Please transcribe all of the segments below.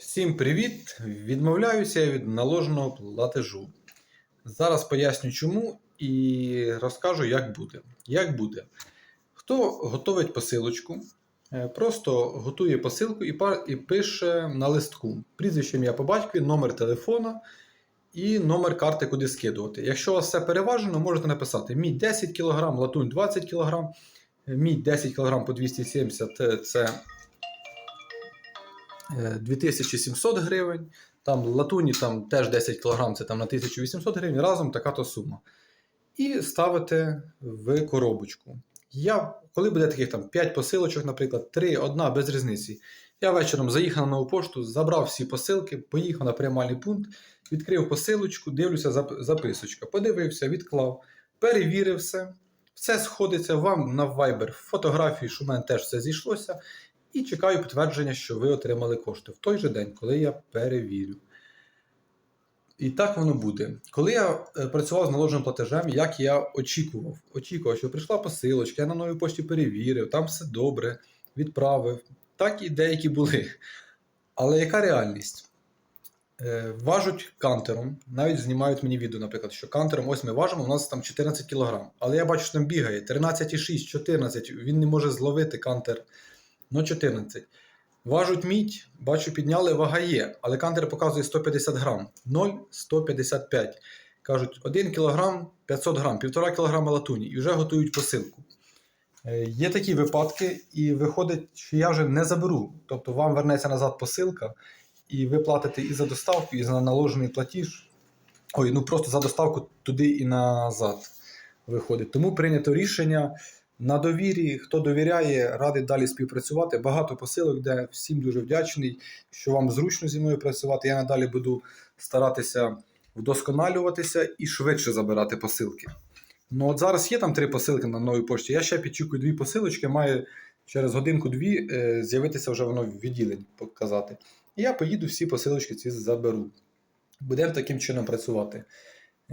Всім привіт! Відмовляюся від наложеного платежу. Зараз поясню чому і розкажу, як буде. Як буде. Хто готовить посилочку, е, просто готує посилку і, і пише на листку прізвище ім'я по батькові, номер телефона і номер карти, куди скидувати. Якщо у вас все переважено, можете написати мій 10 кг, латунь 20 кг, мій 10 кг по 270 е, це 2700 гривень. Там латуні там теж 10 кг, це там на 1800 гривень, разом така то сума. І ставите в коробочку. Я, коли буде таких там 5 посилочок, наприклад, 3, одна без різниці. Я вечором заїхав на нову пошту, забрав всі посилки, поїхав на приймальний пункт, відкрив посилочку, дивлюся записочка, подивився, відклав, перевірив все. Все сходиться вам на Viber фотографії, що в мене теж все зійшлося. І чекаю підтвердження, що ви отримали кошти в той же день, коли я перевірю. І так воно буде. Коли я е, працював з наложеним платежем, як я очікував, очікував, що прийшла посилочка, я на новій пошті перевірив, там все добре, відправив. Так і деякі були. Але яка реальність? Е, важуть кантером, навіть знімають мені відео, наприклад, що кантером, ось ми важимо, у нас там 14 кг. Але я бачу, що там бігає 13,6, 14, він не може зловити кантер. Ну, 14. Важуть мідь, бачу, підняли, вага є, але кантер показує 150 грам. 0,155. Кажуть, 1 кг 500 грам, 1,5 кг латуні і вже готують посилку. Е, Є такі випадки, і виходить, що я вже не заберу. Тобто вам вернеться назад посилка, і ви платите і за доставку, і за наложений платіж. Ой, ну просто за доставку туди і назад виходить. Тому прийнято рішення на довірі. Хто довіряє, радий далі співпрацювати. Багато посилок, де всім дуже вдячний, що вам зручно зі мною працювати. Я надалі буду старатися вдосконалюватися і швидше забирати посилки. Ну от зараз є там три посилки на новій пошті. Я ще підчікую дві посилочки, має через годинку-дві е, з'явитися вже воно в відділенні показати. І я поїду всі посилочки ці заберу. Будемо таким чином працювати.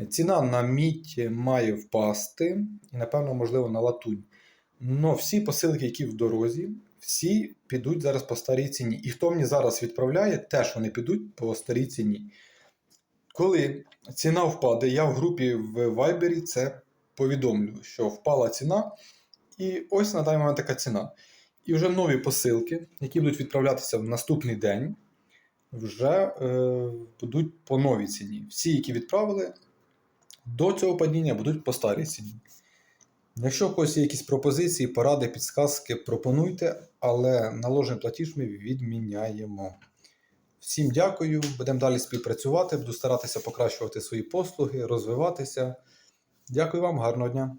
Ціна на мідь має впасти, і, напевно, можливо, на латунь. Но всі посилки, які в дорозі, всі підуть зараз по старій ціні. І хто мені зараз відправляє, теж вони підуть по старій ціні. Коли ціна впаде, я в групі в Viber це повідомлю, що впала ціна, і ось на даний момент така ціна. І вже нові посилки, які будуть відправлятися в наступний день, вже е, будуть по новій ціні. Всі, які відправили, до цього падіння будуть по старій ціні. Якщо у когось є якісь пропозиції, поради, підсказки, пропонуйте, але наложений платіж ми відміняємо. Всім дякую, будемо далі співпрацювати, буду старатися покращувати свої послуги, розвиватися. Дякую вам, гарного дня!